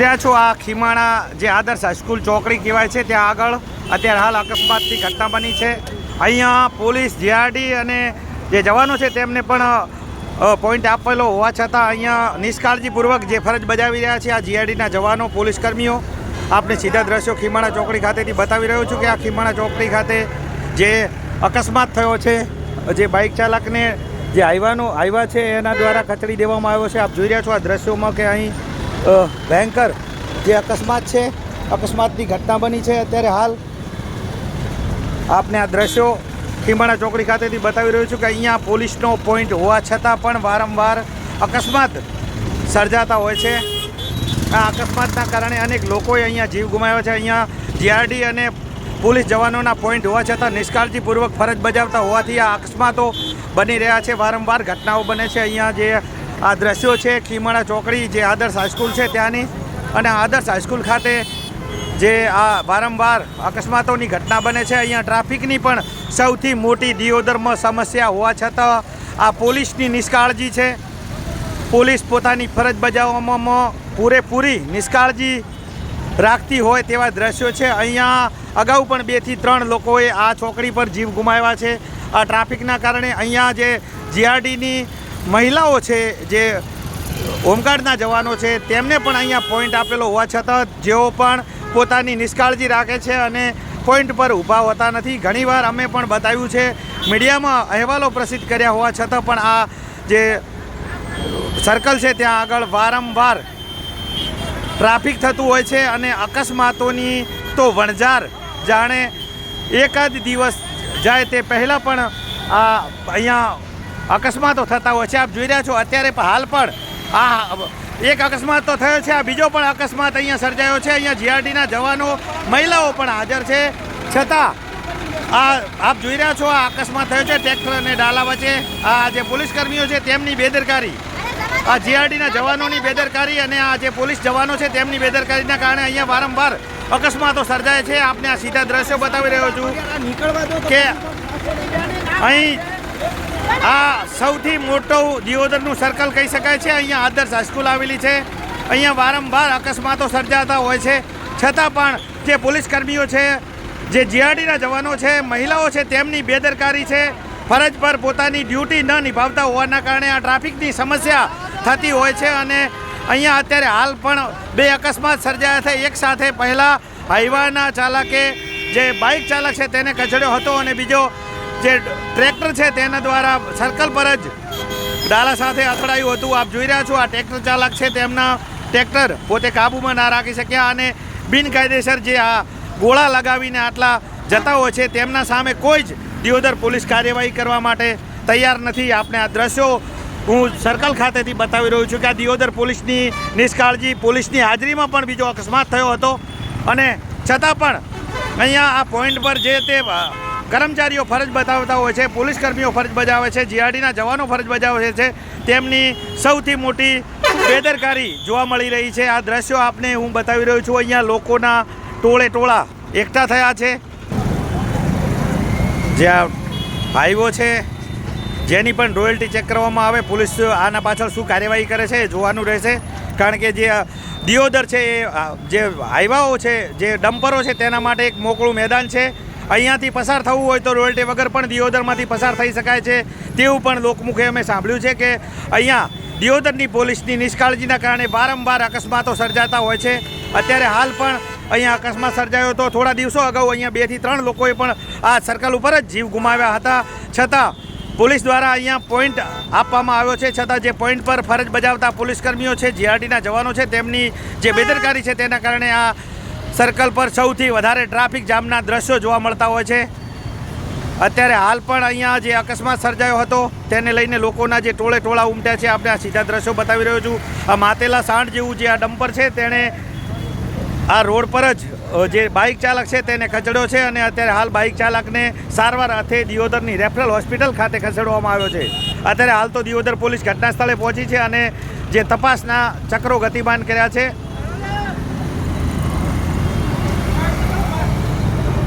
રહ્યા છો આ ખીમાણા જે આદર્શ હાઈસ્કૂલ ચોકડી કહેવાય છે, ત્યાં આગળ અત્યારે હાલ અકસ્માતની ઘટના બની છે. અહીંયા પોલીસ જીઆરડી અને જે જવાનો છે તેમને પણ પોઈન્ટ આપેલો હોવા છતાં અહીંયા નિષ્કાળજીપૂર્વક જે ફરજ બજાવી રહ્યા છે આ જીઆરડીના જવાનો પોલીસ કર્મીઓ આપને સીધા દ્રશ્યો ખીમાણા ચોકડી ખાતેથી બતાવી રહ્યો છું કે આ ખીમાણા ચોકડી ખાતે જે અકસ્માત થયો છે, જે બાઇક ચાલકને જે હાઈવાનો હાઈવા છે એના દ્વારા કચડી દેવામાં આવ્યો છે. આપ જોઈ રહ્યા છો આ દ્રશ્યોમાં કે અહીં ભયંકર. જે અકસ્માત છે, અકસ્માતની ઘટના બની છે અત્યારે હાલ. આપને આ દ્રશ્યો ખીમાણા ચોકડી ખાતેથી બતાવી રહ્યો છું કે અહીંયા પોલીસનો પોઈન્ટ હોવા છતાં પણ વારંવાર અકસ્માત સર્જાતા હોય છે. આ અકસ્માતના કારણે અનેક લોકોએ અહીંયા જીવ ગુમાવ્યો છે. અહીંયા જીઆરડી અને પોલીસ જવાનોના પોઈન્ટ હોવા છતાં નિષ્કાળજીપૂર્વક ફરજ બજાવતા હોવાથી આ અકસ્માતો બની રહ્યા છે. વારંવાર ઘટનાઓ બને છે. અહીંયા જે આ દ્રશ્યો છે ખીમાળા ચોકડી, જે આદર્શ હાઈસ્કૂલ છે ત્યાંની. અને આદર્શ હાઈસ્કૂલ ખાતે જે આ વારંવાર અકસ્માતોની ઘટના બને છે. અહીંયા ટ્રાફિકની પણ સૌથી મોટી દિયોદરમાં સમસ્યા હોવા છતાં આ પોલીસની નિષ્કાળજી છે. પોલીસ પોતાની ફરજ બજાવવામાં પૂરેપૂરી નિષ્કાળજી રાખતી હોય તેવા દ્રશ્યો છે. અહીંયા અગાઉ પણ બેથી ત્રણ લોકોએ આ ચોકડી પર જીવ ગુમાવ્યા છે. આ ટ્રાફિકના કારણે અહીંયા જે જીઆરડીની મહિલાઓ છે જે હોમગાર્ડના જવાનો છે, તેમને પણ અહીંયા પોઈન્ટ આપેલો હોવા છતાં જેઓ પણ પોતાની નિષ્કાળજી રાખે છે અને પોઈન્ટ પર ઊભા હોતા નથી. ઘણીવાર અમે પણ બતાવ્યું છે, મીડિયામાં અહેવાલો પ્રસિદ્ધ કર્યા હોવા છતાં પણ આ જે સર્કલ છે ત્યાં આગળ વારંવાર ટ્રાફિક થતું હોય છે અને અકસ્માતોની તો વણઝાર જાણે એકાદ દિવસ જાય તે પહેલાં પણ આ અહીંયા અકસ્માતો થતા હોય છે. આપ જોઈ રહ્યા છો અત્યારે પણ હાલ પણ આ એક અકસ્માત તો થયો છે. આ બીજો પણ અકસ્માત અહીંયા સર્જાયો છે. અહીંયા જીઆરડીના જવાનો મહિલાઓ પણ હાજર છે. છતાં આ આપ જોઈ રહ્યા છો આ અકસ્માત થયો છે. ટ્રેક્ટર અને ડાલા વચ્ચે આ જે પોલીસ કર્મીઓ છે તેમની બેદરકારી. આ જીઆરડીના જવાનોની બેદરકારી અને આ જે પોલીસ જવાનો છે તેમની બેદરકારીના કારણે અહીંયા વારંવાર અકસ્માતો સર્જાય છે. આપને આ સીધા દ્રશ્યો બતાવી રહ્યો છું કે અહીં આ સૌથી મોટું દિયોદરનું સર્કલ કહી શકાય છે. અહીંયા આદર્શ હાઈસ્કૂલ આવેલી છે. અહીંયા વારંવાર અકસ્માતો સર્જાતા હોય છે. છતાં પણ જે પોલીસ કર્મીઓ છે, જે જીઆરડીના જવાનો છે, મહિલાઓ છે, તેમની બેદરકારી છે. ફરજ પર પોતાની ડ્યુટી ન નિભાવતા હોવાના કારણે આ ટ્રાફિકની સમસ્યા થતી હોય છે અને અહીંયા અત્યારે હાલ પણ બે અકસ્માત સર્જાયા છે. એક સાથે પહેલાં હાઈવાના ચાલકે જે બાઇક ચાલક છે, તેને કચડ્યો હતો અને બીજો જે ટ્રેક્ટર છે તેના દ્વારા સર્કલ પર જ ડાલા સાથે અથડાયું હતું. આપ જોઈ રહ્યા છો, આ ટ્રેક્ટર ચાલક છે તેમના ટ્રેક્ટર પોતે કાબૂમાં ના રાખી શક્યા અને બિનકાયદેસર જે આ ગોળા લગાવીને આટલા જતા હોય છે તેમના સામે કોઈ જ દિયોદર પોલીસ કાર્યવાહી કરવા માટે તૈયાર નથી. આપણે આ દ્રશ્યો હું સર્કલ ખાતેથી બતાવી રહ્યો છું કે આ દિયોદર પોલીસની નિષ્કાળજી પોલીસની હાજરીમાં પણ બીજો અકસ્માત થયો હતો. અને છતાં પણ અહીંયા આ પોઈન્ટ પર જે તે કર્મચારીઓ ફરજ બતાવતા હોય છે પોલીસ કર્મીઓ ફરજ બજાવે છે, જીઆરડીના જવાનો ફરજ બજાવે છે, તેમની સૌથી મોટી બેદરકારી જોવા મળી રહી છે. આ દ્રશ્યો આપને હું બતાવી રહ્યો છું. અહીંયા લોકોના ટોળે ટોળા એકઠા થયા છે. જ્યાં હાઈવો છે, જેની પણ રોયલ્ટી ચેક કરવામાં આવે, પોલીસ આના પાછળ શું કાર્યવાહી કરે છે જોવાનું રહેશે. કારણ કે જે દિયોદર છે એ જે હાઈવાઓ છે, જે ડમ્પરો છે, તેના માટે એક મોકળું મેદાન છે. અહીંયાથી પસાર થવું હોય તો રોયલ્ટી વગર પણ દિયોદરમાંથી પસાર થઈ શકાય છે. તેવું પણ લોકમુખે અમે સાંભળ્યું છે કે અહીંયા દિયોદરની પોલીસની નિષ્કાળજીના કારણે વારંવાર અકસ્માતો સર્જાતા હોય છે. અત્યારે હાલ પણ અહીંયા અકસ્માત સર્જાયો તો થોડા દિવસો અગાઉ અહીંયા બેથી ત્રણ લોકોએ પણ આ સર્કલ ઉપર જ જીવ ગુમાવ્યા હતા. છતાં પોલીસ દ્વારા અહીંયા પોઈન્ટ આપવામાં આવ્યો છે. છતાં જે પોઈન્ટ પર ફરજ બજાવતા પોલીસ કર્મીઓ છે, જીઆરડીના જવાનો છે, તેમની જે બેદરકારી છે તેના કારણે આ સર્કલ પર સૌથી વધારે ટ્રાફિક જામના દ્રશ્યો જોવા મળતા હોય છે. અત્યારે હાલ પણ અહીંયા જે અકસ્માત સર્જાયો હતો, તેને લઈને લોકોના જે ટોળે ટોળા ઉમટ્યા છે, આપણે આ સીધા દ્રશ્યો બતાવી રહ્યો છું. આ માતેલા સાંઢ જેવું જે આ ડમ્પર છે, તેણે આ રોડ પર જ જે બાઇક ચાલક છે, તેને ખસેડ્યો છે અને અત્યારે હાલ બાઇક ચાલકને સારવાર અર્થે દિયોદરની રેફરલ હોસ્પિટલ ખાતે ખસેડવામાં આવ્યો છે. અત્યારે હાલ તો દિયોદર પોલીસ ઘટના સ્થળે પહોંચી છે અને જે તપાસના ચક્રો ગતિમાન કર્યા છે.